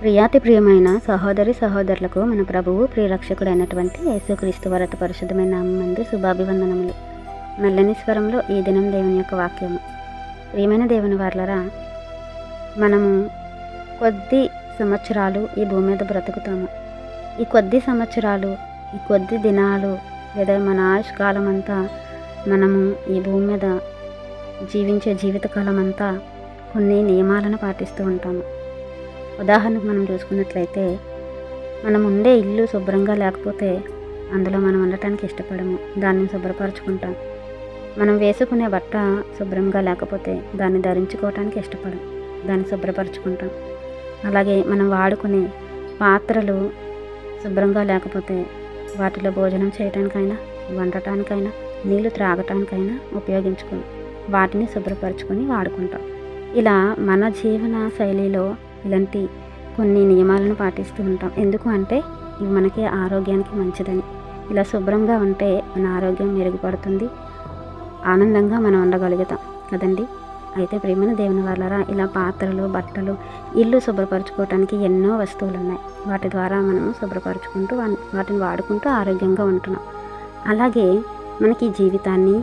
ప్రియాతి ప్రియమైన సహోదరి సహోదరులకు మన ప్రభువు ప్రియరక్షకుడైనటువంటి యేసుక్రీస్తు వరత పరిశుద్ధమైన నామందు శుభాభివందనములు. మెల్లని స్వరంలో ఈ దినం దేవుని యొక్క వాక్యము. ప్రియమైన దేవుని వార్లరా మనము కొద్ది సంవత్సరాలు ఈ భూమి మీద బ్రతుకుతాము. ఈ కొద్ది సంవత్సరాలు ఈ కొద్ది దినాలు లేదా మన ఆయుష్ కాలం అంతా మనము ఈ భూమి మీద జీవించే జీవితకాలం అంతా కొన్ని నియమాలను పాటిస్తూ ఉంటాము. ఉదాహరణకు మనం చూసుకున్నట్లయితే మనం ఉండే ఇల్లు శుభ్రంగా లేకపోతే అందులో మనం ఉండటానికి ఇష్టపడము దాన్ని శుభ్రపరచుకుంటాం. మనం వేసుకునే బట్ట శుభ్రంగా లేకపోతే దాన్ని ధరించుకోవటానికి ఇష్టపడం దాన్ని శుభ్రపరచుకుంటాం. అలాగే మనం వాడుకునే పాత్రలు శుభ్రంగా లేకపోతే వాటిలో భోజనం చేయటానికైనా వండటానికైనా నీళ్ళు త్రాగటానికైనా ఉపయోగించుకుని వాటిని శుభ్రపరచుకొని వాడుకుంటాం. ఇలా మన జీవన శైలిలో ఇలాంటి కొన్ని నియమాలను పాటిస్తూ ఉంటాం. ఎందుకు అంటే ఇవి మనకి ఆరోగ్యానికి మంచిదని. ఇలా శుభ్రంగా ఉంటే మన ఆరోగ్యం మెరుగుపడుతుంది. ఆనందంగా మనం ఉండగలుగుతాం. కదండి? అయితే ప్రేమను దేవుని వాళ్ళరా ఇలా పాత్రలు బట్టలు ఇల్లు శుభ్రపరచుకోవటానికి ఎన్నో వస్తువులు ఉన్నాయి వాటి ద్వారా మనం శుభ్రపరచుకుంటూ వాటిని వాడుకుంటూ ఆరోగ్యంగా ఉంటున్నాం. అలాగే మనకి జీవితాన్ని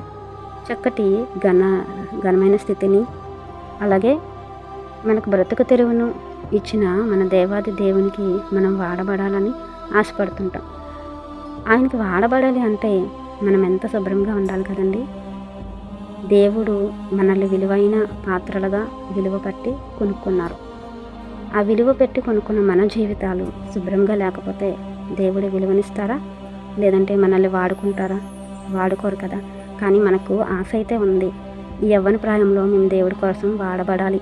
చక్కటి ఘన ఘనమైన స్థితిని అలాగే మనకు బ్రతుకు తెరువును ఇచ్చిన మన దేవాది దేవునికి మనం వాడబడాలని ఆశపడుతుంటాం. ఆయనకి వాడబడాలి అంటే మనం ఎంత శుభ్రంగా ఉండాలి కదండి? దేవుడు మనల్ని విలువైన పాత్రలుగా విలువ పట్టి కొనుక్కున్నారు. ఆ విలువ పెట్టి కొనుక్కున్న మన జీవితాలు శుభ్రంగా లేకపోతే దేవుడు విలువనిస్తారా? లేదంటే మనల్ని వాడుకుంటారా? వాడుకోరు కదా. కానీ మనకు ఆశ అయితే ఉంది. ఈ యవ్వన ప్రాయంలో మేము దేవుడి కోసం వాడబడాలి.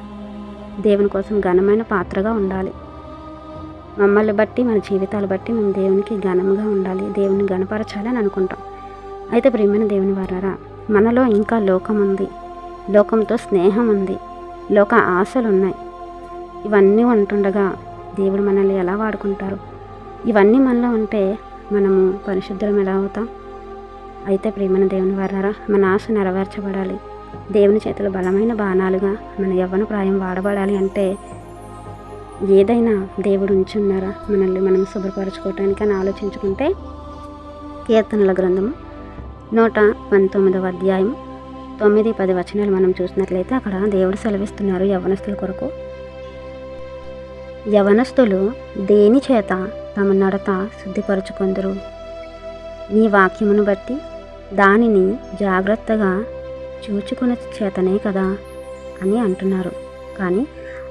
దేవుని కోసం ఘనమైన పాత్రగా ఉండాలి. మమ్మల్ని బట్టి మన జీవితాలు బట్టి మేము దేవునికి ఘనముగా ఉండాలి. దేవుని గణపరచాలని అనుకుంటాం. అయితే ప్రేమైన దేవుని వారారా మనలో ఇంకా లోకం ఉంది. లోకంతో స్నేహం ఉంది. లోక ఆశలు ఉన్నాయి ఇవన్నీ ఉంటుండగా దేవుడు మనల్ని ఎలా వాడుకుంటారు? ఇవన్నీ మనలో ఉంటే మనము పరిశుద్ధులం ఎలా అవుతాం? అయితే ప్రేమన దేవుని వారారా మన ఆశ నెరవేర్చబడాలి. దేవుని చేతులు బలమైన బాణాలుగా మన యవ్వన ప్రాయం వాడబడాలి అంటే ఏదైనా దేవుడు ఉంచున్నారా? మనల్ని మనం శుభ్రపరచుకోవటానికి అని ఆలోచించుకుంటే కీర్తనల గ్రంథము నూట పంతొమ్మిదవ అధ్యాయం తొమ్మిది పది వచనాలు మనం చూసినట్లయితే అక్కడ దేవుడు సెలవిస్తున్నారు యవనస్తుల కొరకు. యవనస్తులు దేని చేత తమ నడత శుద్ధిపరచుకుందరు? నీ వాక్యమును బట్టి దానిని జాగ్రత్తగా చూచుకుని చేతనే కదా అని అంటున్నారు. కానీ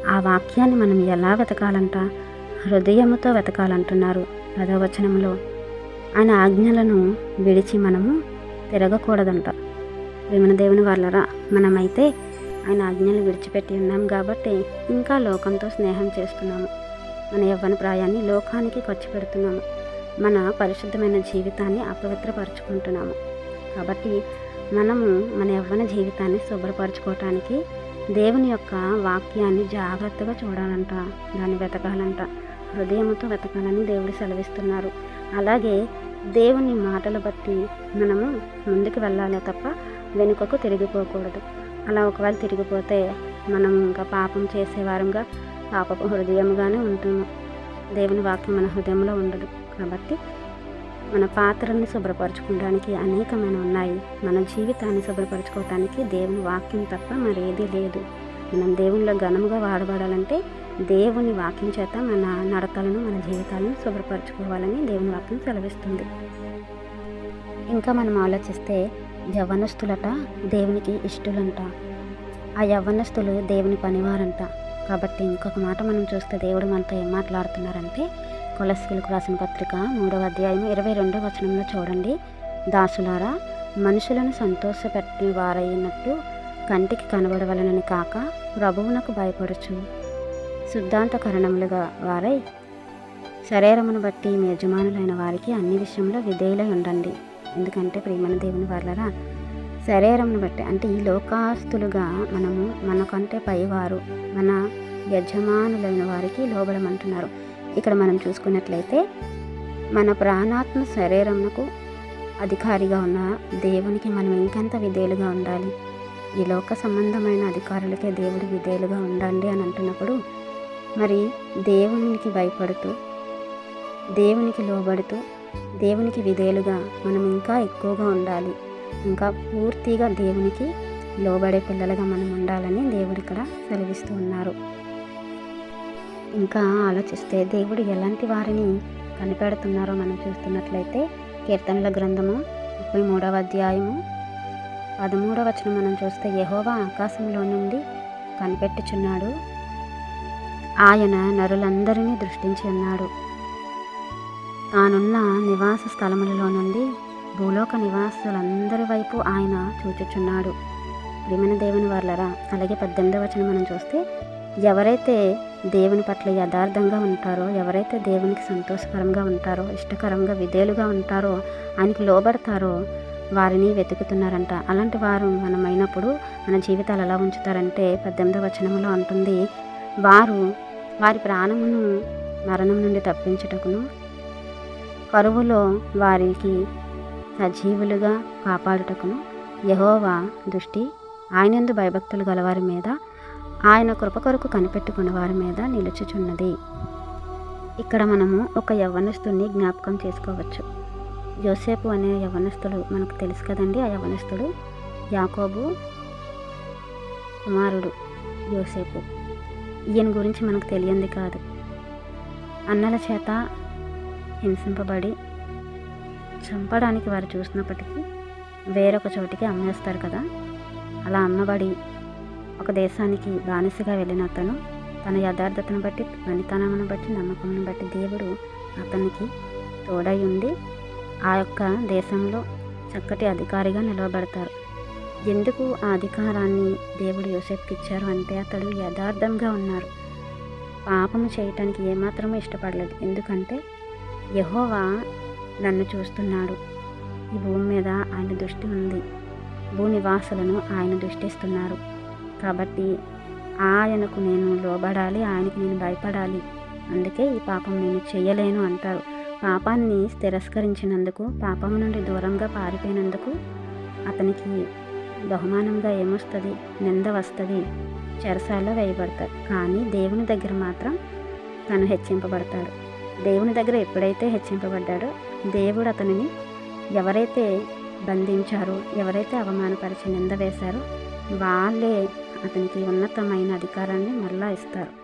ఆ వాక్యాన్ని మనం ఎలా వెతకాలంట? హృదయముతో వెతకాలంటున్నారు పదవచనంలో ఆయన ఆజ్ఞలను విడిచి మనము తిరగకూడదంట. విమన దేవుని వాళ్ళరా మనమైతే ఆయన ఆజ్ఞలు విడిచిపెట్టి ఉన్నాం కాబట్టి ఇంకా లోకంతో స్నేహం చేస్తున్నాము. మన యవ్వన ప్రాయాన్ని లోకానికి ఖర్చు పెడుతున్నాము. మన పరిశుద్ధమైన జీవితాన్ని అపవిత్రపరచుకుంటున్నాము. కాబట్టి మనము మన యవ్వన జీవితాన్ని శుభ్రపరచుకోవటానికి దేవుని యొక్క వాక్యాన్ని జాగ్రత్తగా చూడాలంట దాన్ని వెతకాలంట. హృదయంతో వెతకాలని దేవుడు సెలవిస్తున్నారు. అలాగే దేవుని మాటలు బట్టి మనము ముందుకు వెళ్ళాలి తప్ప వెనుకకు తిరిగిపోకూడదు. అలా ఒకవేళ తిరిగిపోతే మనం ఇంకా పాపం చేసేవారంగా పాపపు హృదయంగానే ఉంటాము దేవుని వాక్యం మన హృదయంలో ఉండదు. కాబట్టి మన పాత్రల్ని శుభ్రపరచుకోవడానికి అనేకమైన ఉన్నాయి. మన జీవితాన్ని శుభ్రపరచుకోవటానికి దేవుని వాక్యం తప్ప మరేదీ లేదు. మనం దేవునిలో ఘనముగా వాడబడాలంటే దేవుని వాక్యం చేత మన నడతలను మన జీవితాలను శుభ్రపరచుకోవాలని దేవుని వాక్యం సెలవిస్తుంది. ఇంకా మనం ఆలోచిస్తే యవ్వనస్తులట దేవునికి ఇష్టలంట. ఆ యవ్వనస్తులు దేవుని పనివారంట. కాబట్టి ఇంకొక మాట మనం చూస్తే దేవుడు మనతో ఏం మాట్లాడుతున్నారంటే కొలస్కీలకు రాసిన పత్రిక మూడవ అధ్యాయం ఇరవై రెండవ వచనంలో చూడండి. దాసులారా మనుషులను సంతోషపెట్టిన వారైనట్టు కంటికి కనబడవలనని కాక ప్రభువునకు భయపడుచు. శుద్ధాంతకరణములుగా వారై శరీరమును బట్టి మీ యజమానులైన వారికి అన్ని విషయంలో విధేయులై ఉండండి. ఎందుకంటే ప్రేమణ దేవుని వాళ్ళరా శరీరంను బట్టి అంటే ఈ లోకాస్తులుగా మనము మనకంటే పైవారు మన యజమానులైన వారికి లోబడమంటున్నారు. ఇక్కడ మనం చూసుకున్నట్లయితే మన ప్రాణాత్మ శరీరమునకు అధికారిగా ఉన్న దేవునికి మనం ఇంకెంత విధేయులుగా ఉండాలి? ఈ లోక సంబంధమైన అధికారులకే దేవుడు విధేయులుగా ఉండండి అని అంటున్నప్పుడు మరి దేవునికి భయపడుతూ దేవునికి లోబడుతూ దేవునికి విధేయులుగా మనం ఇంకా ఎక్కువగా ఉండాలి? ఇంకా పూర్తిగా దేవునికి లోబడే పిల్లలుగా మనం ఉండాలని దేవుడు ఇక్కడ సెలవిస్తూ ఉన్నారు. ఇంకా ఆలోచిస్తే దేవుడు ఎలాంటి వారిని కనిపెడుతున్నారో మనం చూస్తున్నట్లయితే కీర్తనల గ్రంథము ముప్పై మూడవ అధ్యాయము పదమూడవ వచనం మనం చూస్తే యహోవా ఆకాశంలో నుండి కనిపెట్టుచున్నాడు. ఆయన నరులందరినీ దృష్టించి ఉన్నాడు. తానున్న నివాస స్థలములలో నుండి భూలోక నివాసులందరి వైపు ఆయన చూచుచున్నాడు. ప్రియమైన దేవుని వాళ్ళరా అలాగే పద్దెనిమిదవ వచనం మనం చూస్తే ఎవరైతే దేవుని పట్ల యథార్థంగా ఉంటారో ఎవరైతే దేవునికి సంతోషకరంగా ఉంటారో ఇష్టకరంగా విధేయులుగా ఉంటారో ఆయనకి లోబడతారో వారిని వెతుకుతున్నారంట. అలాంటి వారు మనమైనప్పుడు మన జీవితాలు ఎలా ఉంచుతారంటే పద్దెనిమిదవ వచనంలో అంటుంది వారు వారి ప్రాణమును మరణం నుండి తప్పించుటకును కరువులో వారికి సజీవులుగా కాపాడుటకును. యహోవా దృష్టి ఆయనందు భయభక్తులు గలవారి మీద ఆయన కృప కొరకు కనిపెట్టుకున్న వారి మీద నిలుచుచున్నది. ఇక్కడ మనము ఒక యవ్వనస్తుని జ్ఞాపకం చేసుకోవచ్చు. యోసేపు అనే యవ్వనస్తుడు మనకు తెలుసు కదండి. ఆ యవ్వనస్తుడు యాకోబు కుమారుడు యోసేపు. ఈయన గురించి మనకు తెలియంది కాదు. అన్నల చేత హింసింపబడి చంపడానికి వారు చూసినప్పటికీ వేరొక చోటికి అమ్మేస్తారు కదా. అలా అమ్మబడి ఒక దేశానికి బానిసగా వెళ్ళిన అతను తన యథార్థతను బట్టి పనితనమును బట్టి నమ్మకమును బట్టి దేవుడు అతనికి తోడై ఉండి ఆ యొక్క దేశంలో చక్కటి అధికారిగా నిలవబడతారు. ఎందుకు ఆ అధికారాన్ని దేవుడు యోసెఫ్కి ఇచ్చారు అంటే అతడు యథార్థంగా ఉన్నారు. పాపము చేయటానికి ఏమాత్రమూ ఇష్టపడలేదు. ఎందుకంటే యహోవా నన్ను చూస్తున్నాడు. ఈ భూమి మీద ఆయన దృష్టి ఉంది. భూ నివాసులను ఆయన దృష్టిస్తున్నారు. కాబట్టి ఆయనకు నేను లోబడాలి ఆయనకు నేను భయపడాలి. అందుకే ఈ పాపం నేను చేయలేను అంటారు. పాపాన్ని తిరస్కరించినందుకు పాపం నుండి దూరంగా పారిపోయినందుకు అతనికి బహుమానంగా ఏమొస్తుంది? నింద వస్తుంది. చెరసాల్లో వేయబడతారు. కానీ దేవుని దగ్గర మాత్రం తను హెచ్చింపబడతాడు. దేవుని దగ్గర ఎప్పుడైతే హెచ్చింపబడ్డాడో దేవుడు అతనిని ఎవరైతే బంధించారో ఎవరైతే అవమానపరిచి నింద వేశారో వాళ్ళే అతనికి ఉన్నతమైన అధికారాన్ని మరలా ఇస్తారు.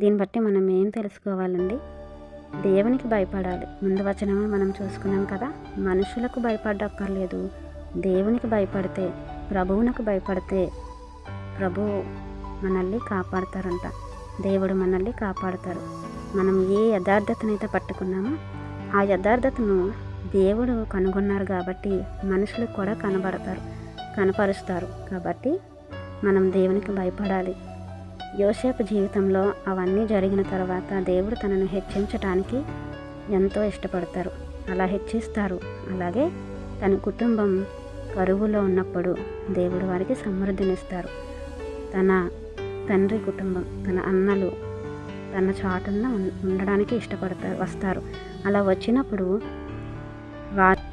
దీన్ని బట్టి మనం ఏం తెలుసుకోవాలండి? దేవునికి భయపడాలి. ముందు వచనమే మనం చూసుకున్నాం కదా? మనుషులకు భయపడక్కర్లేదు. దేవునికి భయపడితే ప్రభువునకు భయపడితే ప్రభు మనల్ని కాపాడతారంట. దేవుడు మనల్ని కాపాడతారు. మనం ఏ యథార్థతనైతే పట్టుకున్నామో ఆ యథార్థతను దేవుడు కనుగొన్నారు కాబట్టి మనుషులు కూడా కనబడతారు కనపరుస్తారు. కాబట్టి మనం దేవునికి భయపడాలి. యోసేపు జీవితంలో అవన్నీ జరిగిన తర్వాత దేవుడు తనను హెచ్చించటానికి ఎంతో ఇష్టపడతారు. అలా హెచ్చిస్తారు. అలాగే తన కుటుంబం కరువులో ఉన్నప్పుడు దేవుడు వారికి సమృద్ధినిస్తారు. తన తండ్రి కుటుంబం తన అన్నలు తన చాటున ఉండడానికి ఇష్టపడతారు వస్తారు. అలా వచ్చినప్పుడు వారు